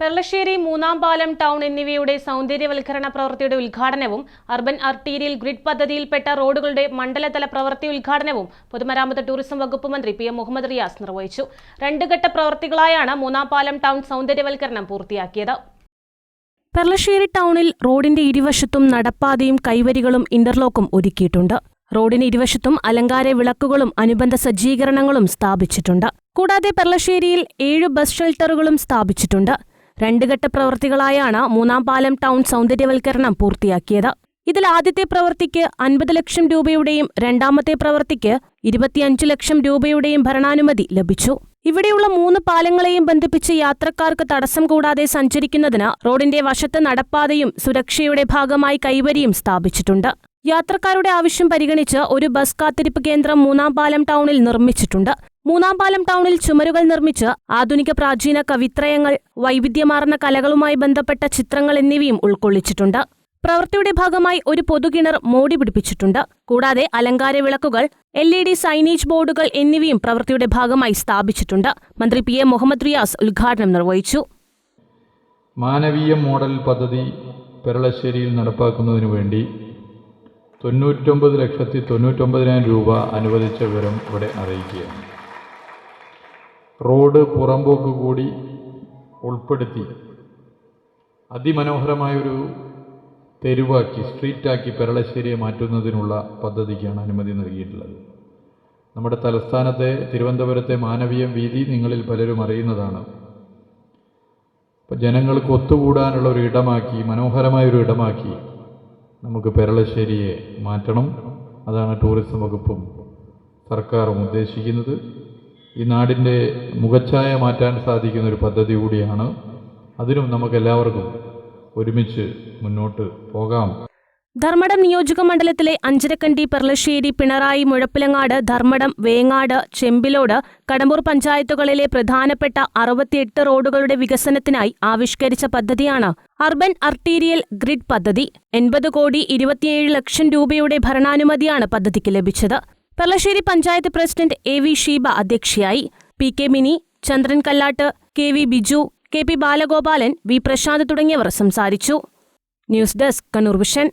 പെർളശ്ശേരി മൂന്നാം പാലം ടൗൺ എന്നിവയുടെ സൗന്ദര്യവൽക്കരണ പ്രവൃത്തിയുടെ ഉദ്ഘാടനവും അർബൻ ആർട്ടീരിയൽ ഗ്രിഡ് പദ്ധതിയിൽപ്പെട്ട റോഡുകളുടെ മണ്ഡലതല പ്രവൃത്തി ഉദ്ഘാടനവും പൊതുമരാമത്ത് ടൂറിസം വകുപ്പ് മന്ത്രി പി എം മുഹമ്മദ് റിയാസ് നിർവഹിച്ചു. രണ്ട് ഘട്ട പ്രവൃത്തികളായാണ് മൂന്നാം പാലം ടൗൺ സൗന്ദര്യവൽക്കരണം പൂർത്തിയാക്കിയത്. പെർളശ്ശേരി ടൗണിൽ റോഡിന്റെ ഇരുവശത്തും നടപ്പാതയും കൈവരികളും ഇന്റർലോക്കും ഒരുക്കിയിട്ടുണ്ട്. റോഡിന് ഇരുവശത്തും അലങ്കാര വിളക്കുകളും അനുബന്ധ സജ്ജീകരണങ്ങളും സ്ഥാപിച്ചിട്ടുണ്ട്. കൂടാതെ പെർളശ്ശേരിയിൽ ഏഴ് ബസ് ഷെൽട്ടറുകളും സ്ഥാപിച്ചിട്ടുണ്ട്. രണ്ട് ഘട്ട പ്രവൃത്തികളായാണ് മൂന്നാം പാലം ടൗൺ സൗന്ദര്യവൽക്കരണം പൂർത്തിയാക്കിയത്. ഇതിൽ ആദ്യത്തെ പ്രവൃത്തിക്ക് അൻപത് ലക്ഷം രൂപയുടെയും രണ്ടാമത്തെ പ്രവൃത്തിക്ക് ഇരുപത്തിയഞ്ച് ലക്ഷം രൂപയുടെയും ഭരണാനുമതി ലഭിച്ചു. ഇവിടെയുള്ള മൂന്ന് പാലങ്ങളെയും ബന്ധിപ്പിച്ച് യാത്രക്കാർക്ക് തടസ്സം കൂടാതെ സഞ്ചരിക്കുന്നതിന് റോഡിന്റെ വശത്ത് നടപ്പാതയും സുരക്ഷയുടെ ഭാഗമായി കൈവരിയും സ്ഥാപിച്ചിട്ടുണ്ട്. യാത്രക്കാരുടെ ആവശ്യം പരിഗണിച്ച് ഒരു ബസ് കാത്തിരിപ്പ് കേന്ദ്രം മൂന്നാം പാലം ടൗണിൽ നിർമ്മിച്ചിട്ടുണ്ട്. മൂന്നാം പാലം ടൗണിൽ ചുമരുകൾ നിർമ്മിച്ച് ആധുനിക പ്രാചീന കവിത്രയങ്ങൾ വൈവിധ്യമാർന്ന കലകളുമായി ബന്ധപ്പെട്ട ചിത്രങ്ങൾ എന്നിവയും ഉൾക്കൊള്ളിച്ചിട്ടുണ്ട്. പ്രവൃത്തിയുടെ ഭാഗമായി ഒരു പൊതുകിണർ മോടി പിടിപ്പിച്ചിട്ടുണ്ട്. കൂടാതെ അലങ്കാര വിളക്കുകൾ എൽ ഇ ഡി സൈനേജ് ബോർഡുകൾ എന്നിവയും പ്രവൃത്തിയുടെ ഭാഗമായി സ്ഥാപിച്ചിട്ടുണ്ട്. മന്ത്രി പി എ മുഹമ്മദ് റിയാസ് ഉദ്ഘാടനം നിർവഹിച്ചു. മാനവീയ മോഡൽ പദ്ധതി പെരളശ്ശേരിയിൽ നടപ്പാക്കുന്നതിനു വേണ്ടി തൊണ്ണൂറ്റൊമ്പത് ലക്ഷത്തി തൊണ്ണൂറ്റൊമ്പതിനായിരം രൂപ അനുവദിച്ച വിവരം ഇവിടെ അറിയിക്കുകയാണ്. റോഡ് പുറമ്പോക്ക് കൂടി ഉൾപ്പെടുത്തി. അതിമനോഹരമായൊരു തെരുവാക്കി സ്ട്രീറ്റാക്കി പെരളശ്ശേരിയെ മാറ്റുന്നതിനുള്ള പദ്ധതിക്കാണ് അനുമതി നൽകിയിട്ടുള്ളത്. നമ്മുടെ തലസ്ഥാനത്തെ തിരുവനന്തപുരത്തെ മാനവീയം വീതി നിങ്ങളിൽ പലരും അറിയുന്നതാണ്. അപ്പോൾ ജനങ്ങൾക്ക് ഒത്തുകൂടാനുള്ള ഒരു ഇടമാക്കി മനോഹരമായൊരു ഇടമാക്കി നമുക്ക് പെരളശ്ശേരിയെ മാറ്റണം. അതാണ് ടൂറിസം വകുപ്പും സർക്കാരും ഉദ്ദേശിക്കുന്നത്. ഈ നാടിന്റെ മുഖച്ഛായ മാറ്റാൻ സാധിക്കുന്ന ഒരു പദ്ധതി കൂടിയാണ്. അതിനും നമുക്ക് എല്ലാവർക്കും ഒരുമിച്ച് മുന്നോട്ട് പോകാം. ധർമ്മടം നിയോജക മണ്ഡലത്തിലെ അഞ്ചരക്കണ്ടി പെർളശ്ശേരി പിണറായി മുഴപ്പിലങ്ങാട് ധർമ്മടം വേങ്ങാട് ചെമ്പിലോട് കടമ്പൂർ പഞ്ചായത്തുകളിലെ പ്രധാനപ്പെട്ട അറുപത്തിയെട്ട് റോഡുകളുടെ വികസനത്തിനായി ആവിഷ്കരിച്ച പദ്ധതിയാണ് അർബൻ അർട്ടീരിയൽ ഗ്രിഡ് പദ്ധതി. എൺപത് കോടി ഇരുപത്തിയേഴ് ലക്ഷം രൂപയുടെ ഭരണാനുമതിയാണ് പദ്ധതിക്ക് ലഭിച്ചത്. Perlassery panchayat president A V Sheeba അധ്യക്ഷയായി. P K Mini Chandran Kallat K V Biju K P Balagopalan V Prashanth തുടങ്ങിയവർ സംസാരിച്ചു. News desk Kannur vision.